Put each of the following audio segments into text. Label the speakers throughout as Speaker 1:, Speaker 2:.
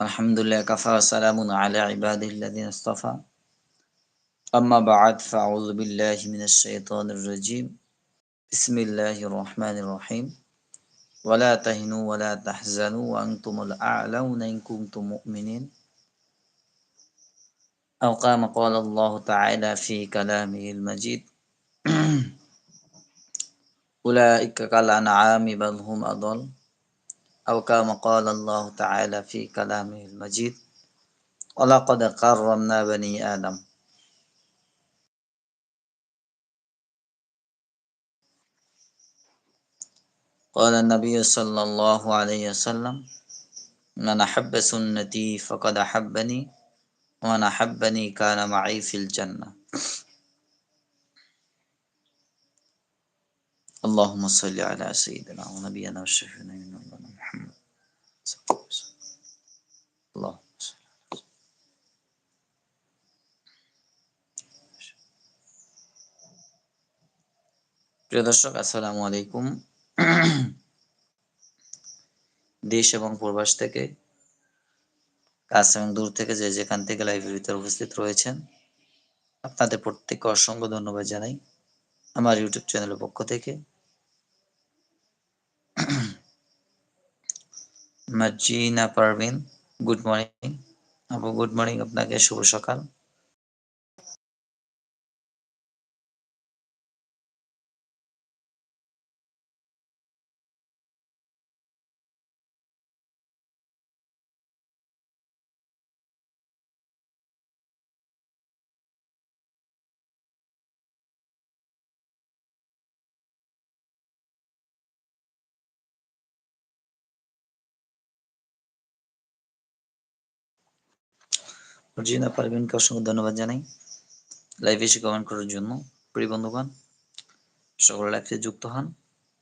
Speaker 1: الحمد لله كفى سلام على عباده الذين اصطفى أما بعد فأعوذ بالله من الشيطان الرجيم بسم الله الرحمن الرحيم ولا تهنوا ولا تحزنوا وأنتم الأعلون إن كنتم مؤمنين أو قام قال الله تعالى في كلامه المجيد أولئك كالأنعام بل هم أضل. أو كما قال الله تعالى في كلامه المجيد ولقد كرمنا بني آدم. قال النبي صلى الله عليه وسلم من أحب سنتي فقد أحبني ومن أحبني كان معي في الجنة. اللهم صل على سيدنا ونبينا وشفينا من مولانا محمد اللهم صل প্রিয় দর্শক আসসালামু আলাইকুম দেশ এবং প্রবাস থেকে কাছ এবং দূর থেকে যে যেখান থেকে লাইভের ভিতরে উপস্থিত রয়েছেন আপনাদের প্রত্যেককে অসংখ্য ধন্যবাদ জানাই আমার ইউটিউব চ্যানেলের পক্ষ থেকে। মার্জিনা পারভিন গুড মর্নিং আপু গুড মর্নিং আপনাকে শুভ সকাল। জিনা পারভিনকে অসংখ্য ধন্যবাদ জানাই। লাইভে এসে কমেন্ট করার জন্য। প্রিয় বন্ধুগণ, সকলে লাইভে যুক্ত হন,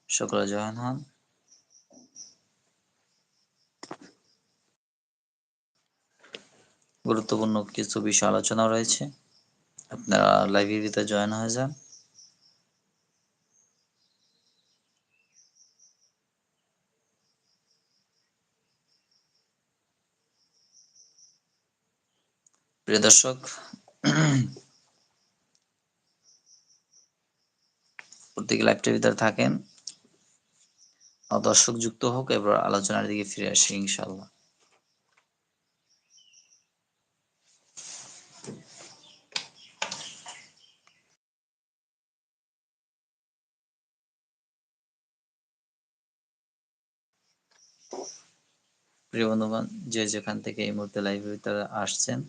Speaker 1: সকলে জয়েন হন। গুরুত্বপূর্ণ কিছু বিষয় আলোচনা রয়েছে। আপনারা লাইভে জয়েন হয়ে যান। প্রিয় দর্শক, প্রত্যেকে লাইভটার ভিতরে থাকেন। দর্শক যুক্ত হোক এবার আলোচনার দিকে ফিরে আসি ইনশাল্লাহ প্রিয় বন্ধুগণ, যে যেখান থেকে এই মুহূর্তে লাইভের ভিতরে আসছেন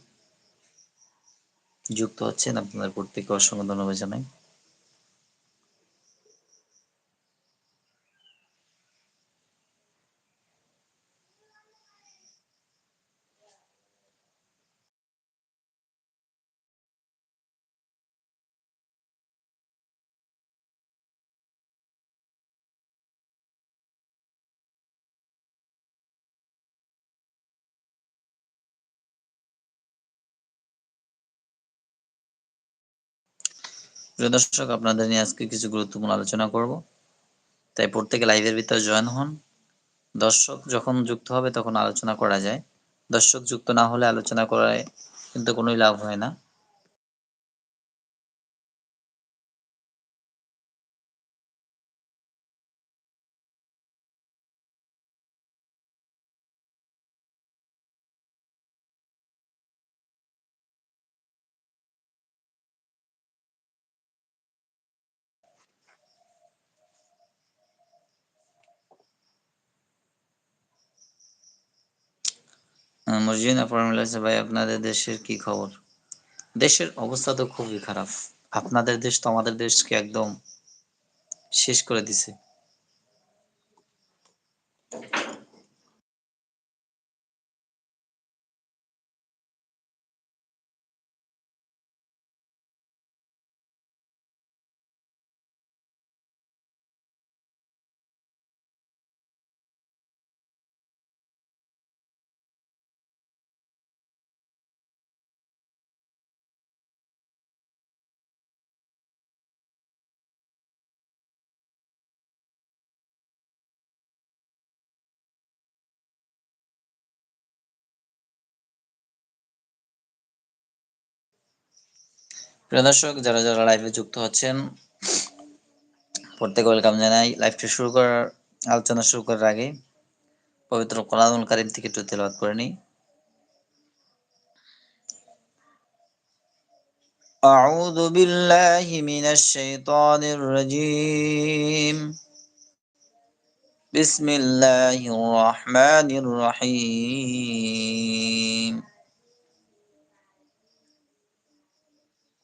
Speaker 1: যুক্ত হচ্ছেন আপনাদের প্রত্যেককে অসংখ্য ধন্যবাদ জানাই। প্রিয় দর্শক, আপনাদের নিয়ে আজকে কিছু গুরুত্বপূর্ণ আলোচনা করব। তাই প্রত্যেকে লাইভের ভিতরে জয়েন হন। দর্শক যখন যুক্ত হবে তখন আলোচনা করা যায়। দর্শক যুক্ত না হলে আলোচনা করায় কিন্তু কোনোই লাভ হয় না। মসজিদ ফর্মুলা ভাই? আপনাদের দেশের কি খবর? দেশের অবস্থা তো খুবই খারাপ। আপনাদের দেশ তো আমাদের দেশকে একদম শেষ করে দিছে। প্রিয় দর্শক যারা যারা লাইভে যুক্ত হচ্ছেন প্রত্যেক ওয়েলকাম জানাই লাইভটি শুরু করার আলোচনা শুরু করার আগে পবিত্র কোরআনুল কারিম থেকে একটু তেলাওয়াত করে নিই أعوذ بالله من الشيطان الرجيم بسم الله الرحمن الرحيم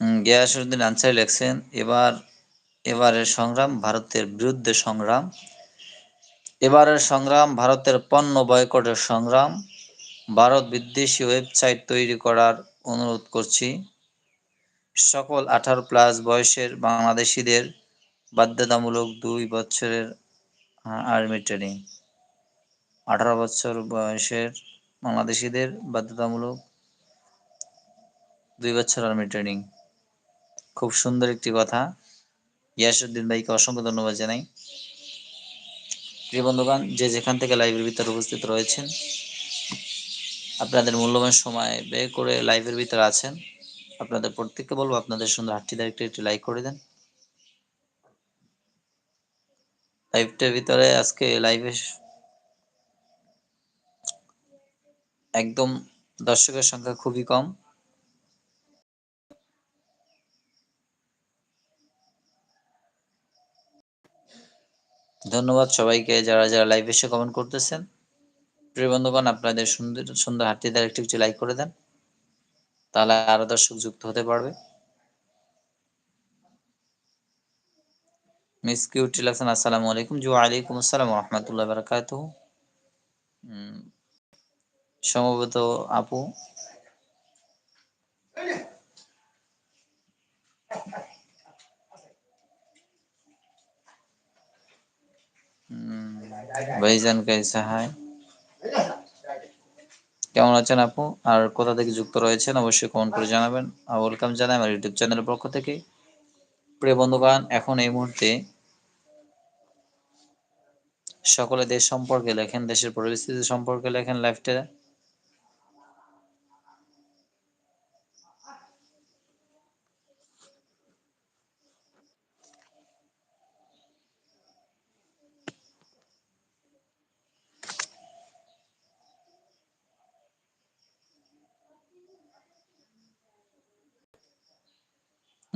Speaker 1: গিয়াসুদ্দিন আনসারি লেখছেন, এবার, এবারের সংগ্রাম ভারতের বিরুদ্ধে সংগ্রাম। এবারের সংগ্রাম ভারতের পণ্য বয়কটের সংগ্রাম। ভারত বিদ্বেষী ওয়েবসাইট তৈরি করার অনুরোধ করছি। সকল আঠারো প্লাস বয়সের বাংলাদেশিদের বাধ্যতামূলক দুই বছরের আর্মি ট্রেনিং। আঠারো বছর বয়সের বাংলাদেশিদের বাধ্যতামূলক দুই বছর আর্মি ট্রেনিং। খুব সুন্দর একটি কথা। ইয়াসুদ্দিন ভাইকে অসংখ্য ধন্যবাদ জানাই। প্রিয় বন্ধুগণ, যে যেখান থেকে লাইভের ভিতরে উপস্থিত রয়েছেন, আপনাদের মূল্যবান সময় ব্যয় করে লাইভের ভিতরে আছেন, আপনাদের প্রত্যেককে বলব আপনাদের সুন্দর হাতটি একটু একটি লাইক করে দেন। লাইভটার ভিতরে আজকে লাইভে একদম দর্শকের সংখ্যা খুবই কম। ধন্যবাদ সবাইকে যারা যারা লাইভ এসে কমেন্ট করতেছেন। প্রিয় বন্ধুগণ, আপনাদের সুন্দর সুন্দর হাতটি দ্বারা একটু একটু লাইক করে দেন, তাহলে আরও দর্শক যুক্ত হতে পারবে। মিস কিউটি লাগছেন আসসালামু আলাইকুম। জি ওয়ালাইকুম আসসালাম রহমতুল্লাহ বারাকাত সম্ভবত আপু ভাইজান কাইসা, হাই। কেমন আছেন আপু? আর কোথা থেকে যুক্ত রয়েছেন অবশ্যই কমেন্ট করে জানাবেন। আর ওয়েলকাম জানাই আমার ইউটিউব চ্যানেলের পক্ষ থেকে। প্রিয় বন্ধুগণ, এখন এই মুহূর্তে সকলে দেশ সম্পর্কে লেখেন, দেশের পরিস্থিতি সম্পর্কে লেখেন লাইফটা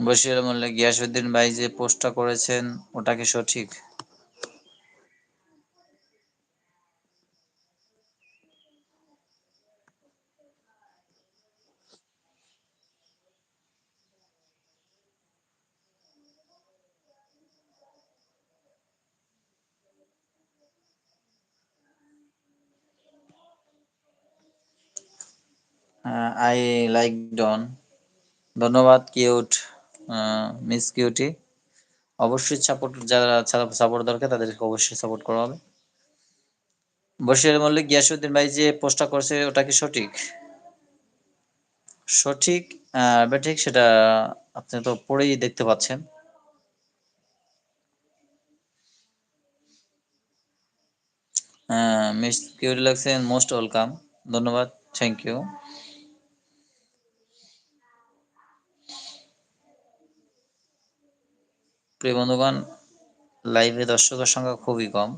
Speaker 1: বশির মল্লিক গিয়াসুদ্দিন ভাই যে পোস্টটা করেছেন, ওটা কি সঠিক? I like done. ধন্যবাদ, কিউট। মিস কিউটি অবশ্যই সাপোর্ট যারা সাপোর্ট দরকার, তাদেরকে অবশ্যই সাপোর্ট করা হবে। বসির মল্লিক গিয়াসুদ্দিন ভাই যে পোস্টটা করছে, ওটা কি সঠিক? সঠিক বেঠিক সেটা আপনি তো পড়েই দেখতে পাচ্ছেন। মিস কিউটি লাগছেন মোস্ট ওয়েলকাম ধন্যবাদ থ্যাংক ইউ প্রিয় বন্ধুগণ লাইভে দর্শকের সংখ্যা খুবই কম।